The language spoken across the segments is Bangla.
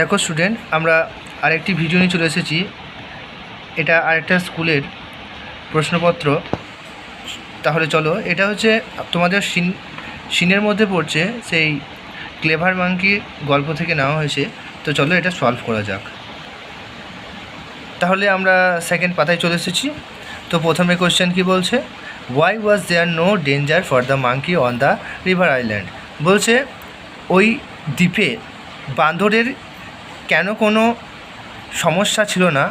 দেখো স্টুডেন্ট আমরা আরেকটি ভিডিও নিয়ে চলে এসেছি। এটা আরেকটা স্কুলের প্রশ্নপত্র। তাহলে চলো, এটা হচ্ছে তোমাদের সিন, সিনের মধ্যে পড়ছে সেই ক্লেভার মাঙ্কি গল্প থেকে নেওয়া হয়েছে। তো চলো এটা সলভ করা যাক। তাহলে আমরা সেকেন্ড পাতায় চলে এসেছি। তো প্রথমে কোয়েশ্চেন কি বলছে? Why was there no danger for the monkey on the river island বলছে, ওই দ্বীপে বান্দরের কেন কোনো সমস্যা ছিল না?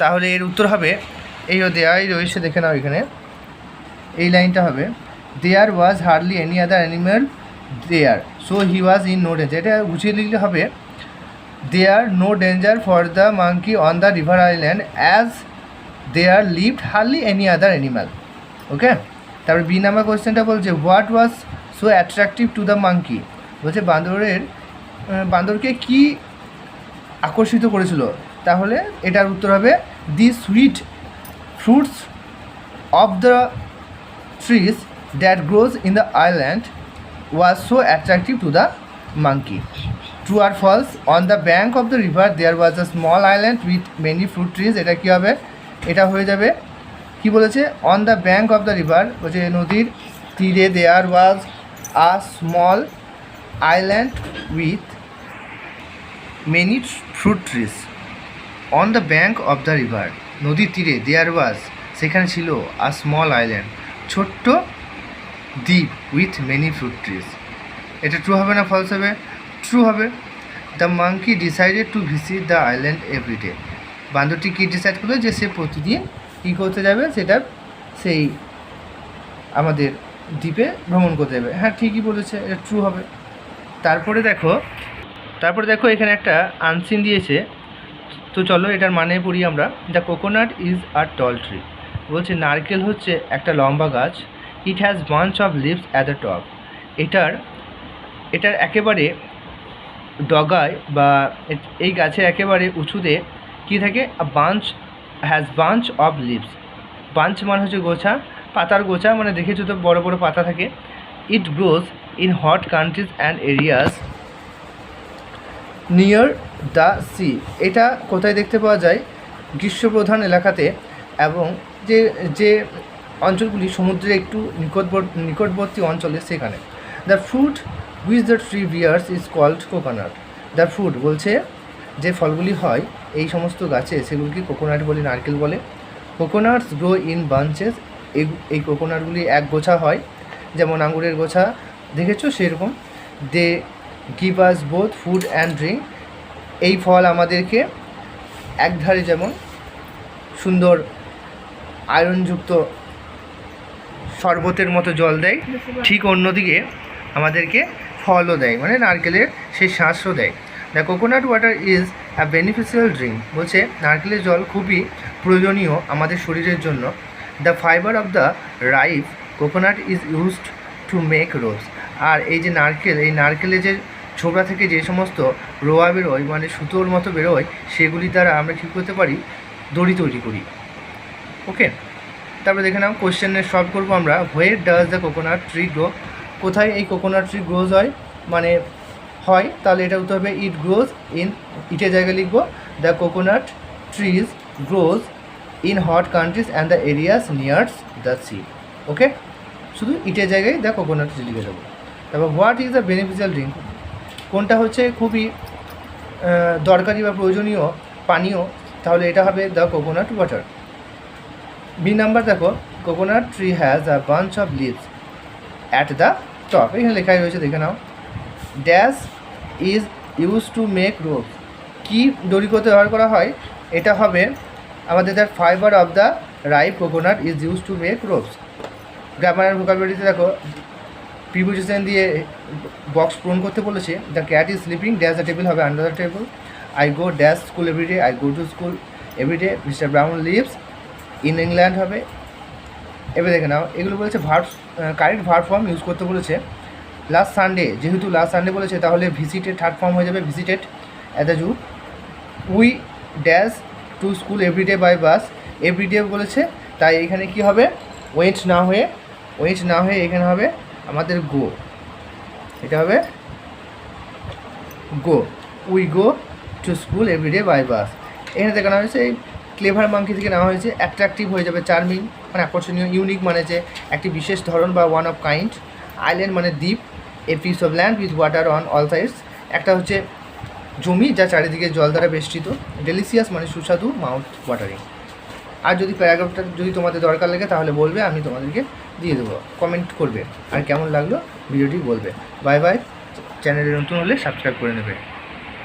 তাহলে এর উত্তর হবে এই দেয়াই রয়েছে দেখে নাও এখানে। এই লাইনটা হবে there was hardly any other animal there. So he was in no danger. এটা বুঝিয়ে লিখলে হবে there no danger for the monkey on the river island as there lived hardly any other animal okay? তারপর বি নাম্বার কোয়েশ্চেনটা বলছে what was so attractive to the monkey? বলছে বান্দরের আহ, বান্দরকে কি আকর্ষিত করেছিল। তাহলে এটার উত্তর হবে, the sweet fruits of the trees that grows in the island was so attractive to the monkey. True R false, on the bank of the river there was a small island with many fruit trees. এটা কী হবে? এটা হয়ে যাবে, কি বলেছে? On the bank of the river বলছে নদীর তীরে there was a small island with many fruit trees on the bank of the river নদীর তীরে দেয়ার ওয়াজ সেখানে ছিল আ স্মল আইল্যান্ড ছোট্ট দ্বীপ উইথ মেনি ফ্রুট ট্রিজ এটা ট্রু হবে না ফলস হবে? ট্রু হবে। The monkey decided to visit the island everyday বান্দরটি কী ডিসাইড করল যে সে প্রতিদিন কী করতে যাবে? সেটা সেই আমাদের দ্বীপে ভ্রমণ করতে যাবে। হ্যাঁ ঠিকই বলেছে, এটা ট্রু হবে। তারপরে দেখো তারপরে দেখো এখানে একটা আনসিন দিয়েছে। তো চলো এটার মানে পড়ি আমরা। The coconut is a tall tree বলছে নারকেল হচ্ছে একটা লম্বা গাছ। It has bunch of leaves at the top এটার এটার একেবারে ডগায় বা এই গাছের একেবারে উঁচুতে কী থাকে? Bunch has bunch of leaves bunch মানে হচ্ছে গোছা। পাতার গোছা মানে দেখেছ তো বড় বড় পাতা থাকে। It grows in hot countries and areas near the sea. এটা কোথায় দেখতে পাওয়া যায়? গ্রীষ্মপ্রধান এলাকাতে এবং যে যে অঞ্চলগুলি সমুদ্রের একটু নিকটবর্তী নিকটবর্তী অঞ্চলে সেখানে। The fruit which the tree bears is called coconut the fruit বলছে যে ফলগুলি হয়, এই সমস্ত গাছে সেগুলিকে কোকোনাট বলে, নারকেল বলে। কোকোনাটস গ্রো ইন বাঞ্চেস এই এই কোকোনাটগুলি এক গোছা হয়, যেমন আঙুরের গোছা। দেখেছ সেরকম? They give us both food and drink এই ফল আমাদেরকে একধারে যেমন সুন্দর আয়রনযুক্ত শরবতের মতো জল দেয়, ঠিক অন্যদিকে আমাদেরকে ফলও দেয় মানে নারকেলের সেই শ্বাসও দেয়। The coconut water is a beneficial drink বলছে নারকেলের জল খুবই প্রয়োজনীয় আমাদের শরীরের জন্য। The fibre of the ripe coconut is used to make ropes আর এই যে নারকেল, এই নারকেলের যে ছোবড়া থেকে যে সমস্ত রোয়া বেরোয় মানে সুতোর মতো বেরোয়, সেগুলি দ্বারা আমরা কী করতে পারি? দড়ি তৈরি করি। ওকে তারপরে দেখে নাও কোশ্চেনের সলভ করব আমরা। Where does the coconut tree grow কোথায় এই কোকোনাট ট্রি গ্রোজ হয়? মানে হয়, তাহলে এটা উত্তর হবে ইট গ্রোজ ইন ইটের জায়গায় লিখব the coconut trees grows in hot countries and the areas nears the sea okay শুধু ইটের জায়গায় দ্য কোকোনাট ট্রি লিখে দেবো। তারপর what is the beneficial drink কোনটা হচ্ছে খুবই দরকারি বা প্রয়োজনীয়, পানীয়, তাহলে এটা হবে the coconut water B number দেখো coconut tree has a bunch of leaves at the top এখানে লেখাই রয়েছে, দেখে নাও। Dash is use to make rope কী দড়ি করতে ব্যবহার করা হয়? এটা হবে আমাদের the fibre of the ripe coconut is use to make ropes grammar and দেখো প্রিপোজিশন দিয়ে বক্স পূরণ করতে বলেছে the cat is sleeping dash the table হবে under the table I go dash school everyday I go to school everyday mister Brown lives in England হবে। এবার দেখে নাও, এগুলো বলেছে verb correct verb form use করতে বলেছে। লাস্ট সানডে যেহেতু লাস্ট সানডে বলেছে, তাহলে ভিজিটেড থার্ড ফর্ম হয়ে যাবে visited at the zoo we dash to school everyday by bus everyday বলেছে। তাই এখানে কি হবে? ওয়েট না হয়ে ওয়েট না হয়ে এখানে হবে আমাদের গো। এটা হবে go. We go to school everyday by bus. এখানে দেখানো হয়েছে এই ক্লেভার মাঙ্কি থেকে নেওয়া হয়েছে। অ্যাট্রাকটিভ হয়ে যাবে চার্মিং মানে আকর্ষণীয়, ইউনিক মানে যে একটি বিশেষ ধরন বা ওয়ান অফ কাইন্ড আইল্যান্ড মানে দ্বীপ a piece of land with water on all sides একটা হচ্ছে জমি যা চারিদিকে জল দ্বারা বেষ্টিত। ডেলিসিয়াস মানে সুস্বাদু মাউথ ওয়াটারিং আর যদি প্যারাগ্রাফটা যদি তোমাদের দরকার লাগে, তাহলে বলবে, আমি তোমাদেরকে দিয়ে দেবো। কমেন্ট করবে। আর কেমন লাগল, ভিডিওটি বলবে। বাই বাই চ্যানেলে নতুন হলে সাবস্ক্রাইব করে নেবে।